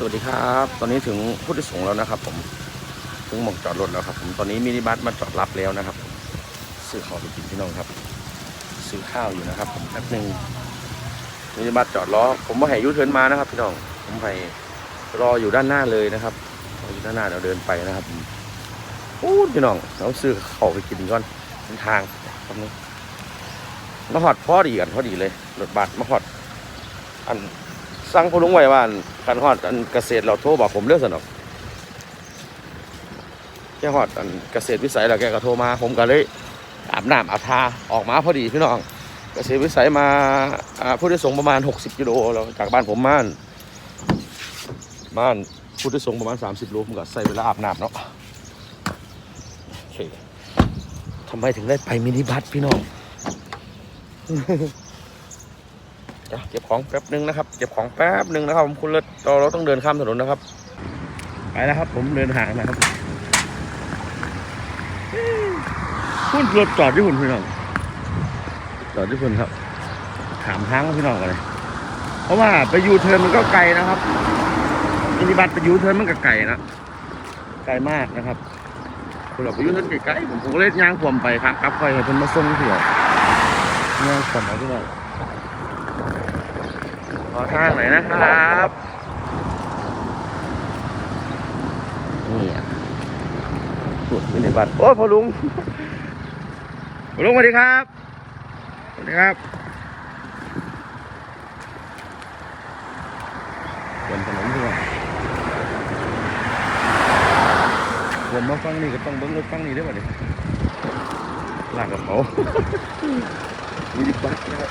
สวัสดีครับ ตอนนี้ถึงพุทธิสงฆ์แล้วนะครับ ผมถึงหม่องจอดรถแล้วครับ ผมตอนนี้มินิบัสมาจอดรับแล้วนะครับซื้อข้าวไปกินพี่น้องครับ ซื้อข้าวอยู่นะครับ ผมแป๊บหนึ่งมินิบัสจอดล้อผมว่าให้ยูเทิร์นมานะครับ พี่น้องผมให้รออยู่ด้านหน้าเลยนะครับรออยู่ด้านหน้าเดี๋ยวเดินไปนะครับผมโอ้พี่น้องเราซื้อข้าวไปกินก่อนเป็นทางครับนี้มาหอดพอดีกันพอดีเลยรถบัสมาหอดอัน สั่งพลุงไว้ว่าอันคันฮอดอันเกษตรเราโทรบอกผมเรื่องสนอกแค่ฮอดอันเกษตรวิสัยแล้วแกก็โทรมาผมก็เลยอาบน้ำอาบทาออกมาพอดีพี่น้องเกษตรวิสัยมาอ่าผู้ที่ส่งประมาณ 60กิโลแล้วจากบ้านผมม่านบ้านผู้ที่ส่งประมาณ 30โลผมก็ใส่เวลาอาบน้ำเนาะโอเคทำไมถึงได้ไปมินิบัสพี่น้อง เดี๋ยวเก็บของแป๊บหนึงนะครับ เก็บของแป๊บหนึงนะครับผมคุณเลิศเราเราต้องเดินข้ามถนนนะครับ ไปแล้วครับ ผมเดินห่างนะครับพุ่นรถจอดที่หุ่นพี่น้องจอดที่หุ่นครับ ถามทางพี่น้องกันเลยเพราะว่าไปยูเทิร์นมันก็ไกลนะครับมินิบัสไปยูเทิร์นมันก็ไกลนะไกลมากนะครับคุณเราไปยูเทิร์นไกลๆผมผมก็เลยย่างขวมไปครับกลับไปให้เพิ่อนมาส่งเถี่ยย่างขวมเอาพี่น้อง ทางหน่อยนะครับ นี่อะสุดมินิบัตรโอ้ยพ่อลุงพ่อลุงสวัสดีครับสวัสดีครับบนถนนด้วยผมมาฟังนี่ก็ต้องเบิ้งรถฟังนี่ได้ป่ะเด็กลากกระเป๋ามินิบัตรนะครับ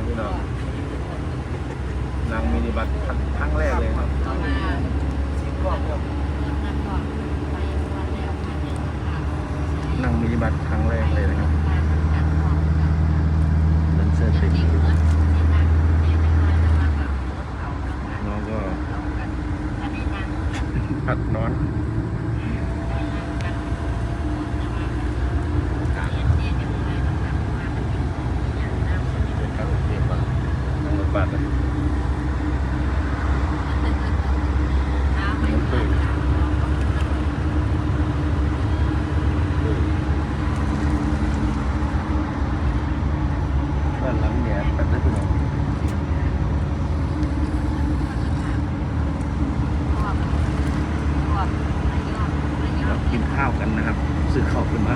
ผมปืนแล้วพี่น้องนางมินิบัสครั้งแรกเลยครับนั่งมินิบัสครั้งแรกเลยนะครับดันเซอร์ติดน้องก็พัดนอนครับเรียกว่า นั่งรถบัสนะน้ำปืนด้านหลังแง่แบบนี้พี่น้องเรากินข้าวกันนะครับ ซื้อข้าวขึ้นมา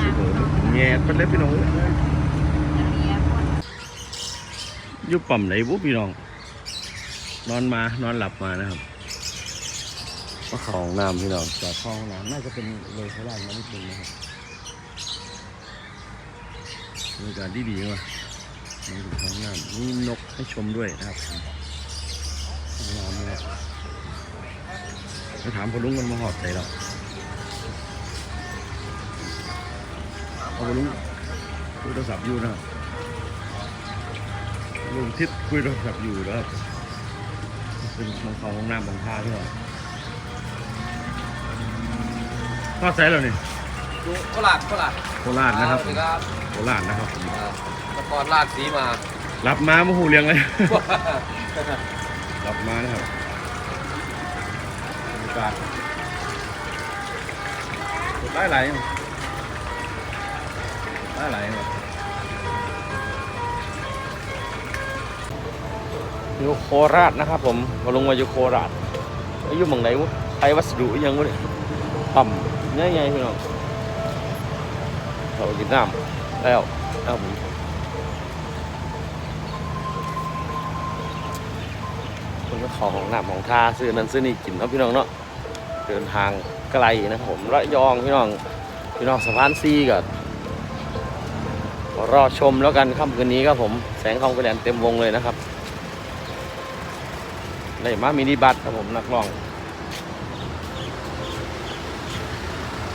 ซื้อเบอร์แง่เป็นเล็บพี่น้องอ ยุบปั่มไหนบุพี่น้อง นอนมานอนหลับมานะครับมาเข้าห้องน้ำพี่น้องจอดเข้าห้องน้ำน่าจะเป็นเลยโคราชมานิดนึงนะครับบรรยากาศดีดีๆว่ะมาถึงห้องน้ำมีนกให้ชมด้วยนะครับห้องน้ำเนี่ยมาถามพอลุงมันมาหอดใจเราเอาพอลุงโทรศัพท์อยู่นะครับ ลุงทิศคุยโทรศัพท์อยู่นะครับเป็นมังเขาห้องน้ำบางท่าที่เราทอดใส่แล้วนี่ดูโคราชโคราชโคราชนะครับสวัสดีครับโคราชนะครับผมอ่าตะกอนราชสีมา รับมามาหูเรียงเลย รับมานะครับบรรยากาศไหลไหลไหลไหลครับ อยู่โคราชนะครับผมมาลงมาอยู่โคราชอายุหมืองไหนวะไทยวัสดุยังวะเนี่ยต่ำง่ายๆพี่น้องเรากินน้ำแล้วนะครับผมคนก็ขอของหน้ำของทาซื้อนั้นซื้อนี่กินเนาะพี่น้องเนาะเดินทางไกลนะผมระยองพี่น้องพี่น้องสะพานซีกับรอชมแล้วกันค่ำคืนนี้ครับผมแสงทองกระแดนเต็มวงเลยนะครับ ได้มามินิบัสครับผมนักร้อง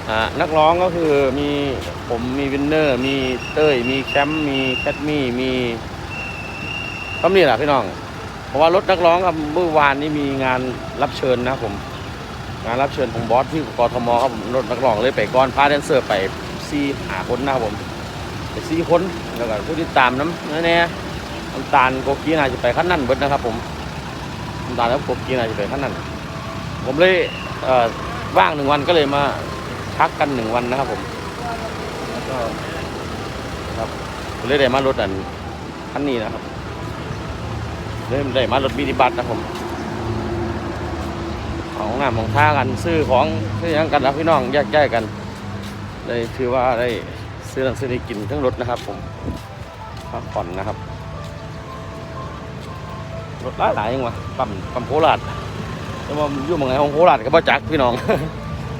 อ่านักร้องก็คือมีผมมีวินเนอร์ มีเต้ย มีแชมป์มีแคทมี่มีก็มีแหละพี่น้อง เพราะว่ารถนักร้องครับเมื่อวานนี้มีงานรับเชิญนะครับผม งานรับเชิญของบอสที่กทมครับผมรถนักร้องเลยไปก่อนพาแดนเซอร์ไปสี่หาคนนะครับผมไปสี่คนแล้วก็ผู้ที่ตามน้ำแน่ๆน้ำตาลโกกีน่าจะไปขั้นนั้นเบิดนะครับผม น้ำตาแล้วโกกีน่าจะไปขั้นนั้นผมเลยเว่างหนึ่งวันก็เลยมาพักกันหนึ่งวันนะครับผมแล้วก็ครับเลยได้มารถอันคันนี้นะครับเลยได้มารถมินิบัสนะผมของหน้ำของท่ากันซื้อของซื้อยังกันแล้วพี่น้องแยกย้ายกันได้ถือว่าได้ซื้อหนังซื้อได้กินทั้งรถนะครับ ผมพักผ่อนนะครับ รถหลายหลายยังวะปั๊มปั๊มโคราชแต่ว่าอยู่เมืองไหนของโคราชก็บ่จักพี่น้อง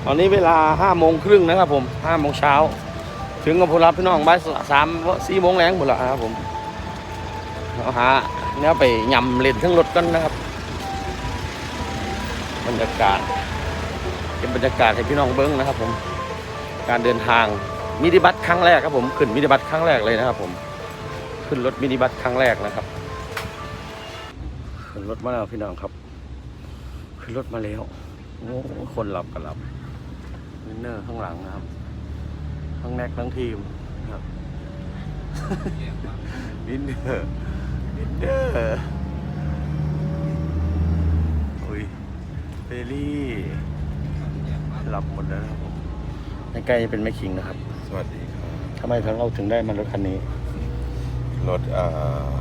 ตอนนี้เวลาห้าโมงครึ่งนะครับผมห้าโมงเช้า ถึงกับพลรับพี่น้องบ่ายสามสี่โมงแรงหมดละครับผมเอาหาเนี้ยไปยำเล่นทั้งรถกันนะครับ บรรยากาศเป็นบรรยากาศให้พี่น้องเบิ้งนะครับ ผมการเดินทางมินิบัสครั้งแรกครับผมขึ้นมินิบัสครั้งแรกเลยนะครับ ผมขึ้นรถมินิบัสครั้งแรกนะครับ ขึ้นรถมาแล้วพี่น้องครับ ขึ้นรถมาแล้ว โอ้คนหลับกันหลับวินเนอร์ข้างหลังนะครับทั้งแน็กทั้งทีมนะครับวินเนอร์วินเนอร์อุ้ยเฟรรี่หลับหมดแล้วนะครับผมในใกล้จะเป็นแม่คิงนะครับ สวัสดีครับทำไมถึงเราถึงได้มารถคันนี้ รถเอ่อ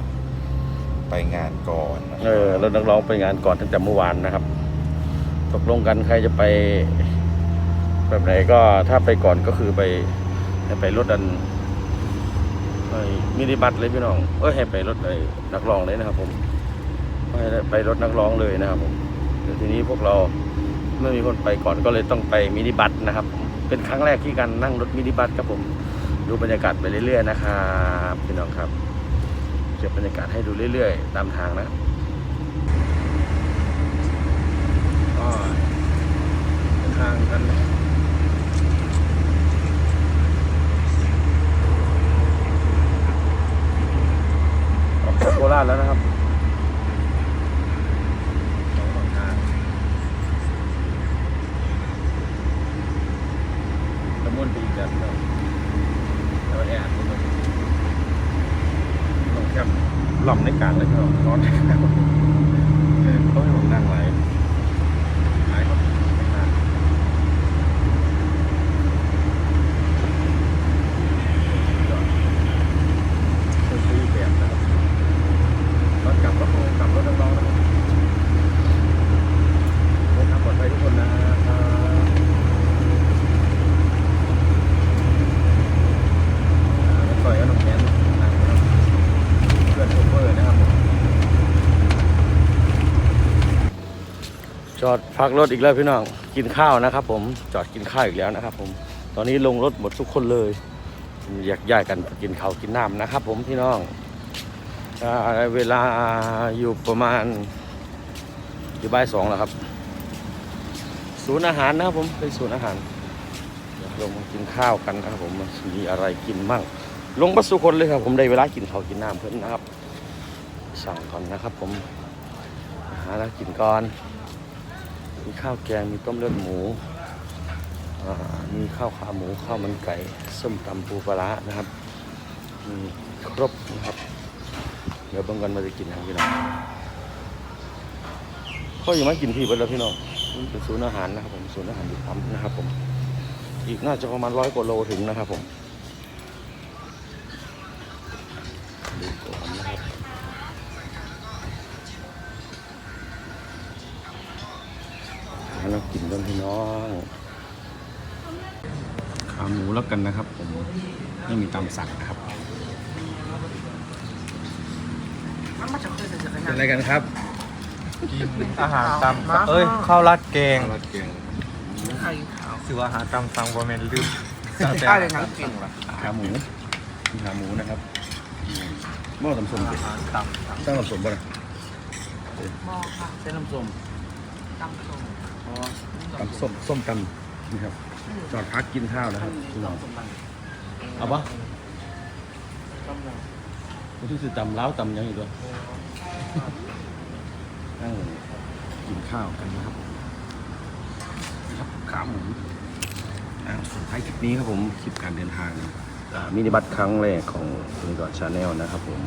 ไปงานก่อนนะคเอรับอรถนักร้องไปงานก่อนตั้งแต่เมื่อวานนะครับ ตกลงกันใครจะไป แบบไหนก็ถ้าไปก่อนก็คือไปให้ไปรถดันไอ้มินิบัสเลยพี่น้อง เอ้ยให้ไปรถไอ้นักร้องเลยนะครับ ผมไม่ได้ไปรถนักร้องเลยนะครับผมแต่ทีนี้พวกเราไม่มีคนไปก่อนก็เลยต้องไปมินิบัสนะครับ เป็นครั้งแรกที่การนั่งรถมินิบัสครับผม ดูบรรยากาศไปเรื่อยๆนะครับพี่น้องครับ ก็บบรรยากาศให้ดูเรื่อยๆ ตามทางนะก็เดินทางกันออกจากโคราชแล้วนะครับสองฝั่งทางตะมุ่นปีกันเนาะ แล้วแอบมันต้องแคบห ล่อมในการเลยครับร้อนในการเขาให้ผมนั่งไหลหายครับซื้อแบบนะครับรถกลับรถโงกลับรถน้องๆนะครับเดินทางปลอดภัยทุกคนนะครับ แล้วต่อยก็น้องแขนนะครับเพื่อนโชเฟอร์นะครับผม จอดพักรถอีกแล้วพี่น้องกินข้าวนะครับ ผมจอดกินข้าวอีกแล้วนะครับ ผมตอนนี้ลงรถหมดทุกคนเลยอยากย้ายกันกินข้าวกินน้ำนะครับ ผมพี่น้องเวลาอยู่ประมาณอยู่บ่ายสองแล้วครับ ศูนย์อาหารนะครับผมเป็นศูนย์อาหารลงมากินข้าวกันนะครับ ผมมีอะไรกินบ้างลงบัสสุคนเลยครับ ผมได้เวลากินข้าวกินน้ำเพิ่นนะครับ สั่งก่อนนะครับ ผมหาแล้วกินก่อน มีข้าวแกง มีต้มเลือดหมู มีข้าวขาหมู ข้าวมันไก่ ส้มตำปูปลานะครับ มีครบนะครับ เดี๋ยวบิ่งกันมาจะกินนะพี่น้องเขายังม่กินพี่เบิดแล้วพี่น้องนี่เป็นศูนย์อาหารนะครับผม ศูนย์อาหารอยู่ปั๊มนะครับผม อีกน่าจะประมาณร้อยกว่าโลถึงนะครับผม กันนะครับ ผมไม่มีตามสั่งนะครับเป็นอะไรกันครับอาหารตามเอ้ยข้าวราดแกงรถเก่งสือว่าอาหารตามสั่งบะเมนลืมได้เลยครับจริงว่ะขาหมูมีขาหมูนะครับหม้อตำส้มสิอาหารตามสั่งตั้งตำส้มป่ะนะเส้นน้ำส้มตำส้มส้มตำ นะครับจอดพักกินข้าวนะครับพี่น้องเอาปะไม่ที่คือตำล้าวตำยังอีกด้วยนั่งกินข้าวกันนะครับครับขาหมูสุดท้ายคลิปนี้ครับผมคลิปการเดินทางมินิบัสครั้งแรกของมิกอนชาแนลนะครับผม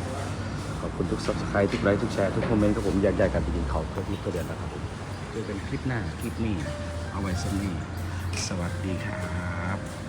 ขอบคุณทุกซับสไครต์ทุกไลค์ทุกแชร์ทุกคอมเมนต์ครับผมอยากได้กันไปกินเขาเพื่อที่เพื่อเดือนนะครับผมเจอกันคลิปหน้าคลิปนี้เอาไว้สักนี้ สวัสดีครับ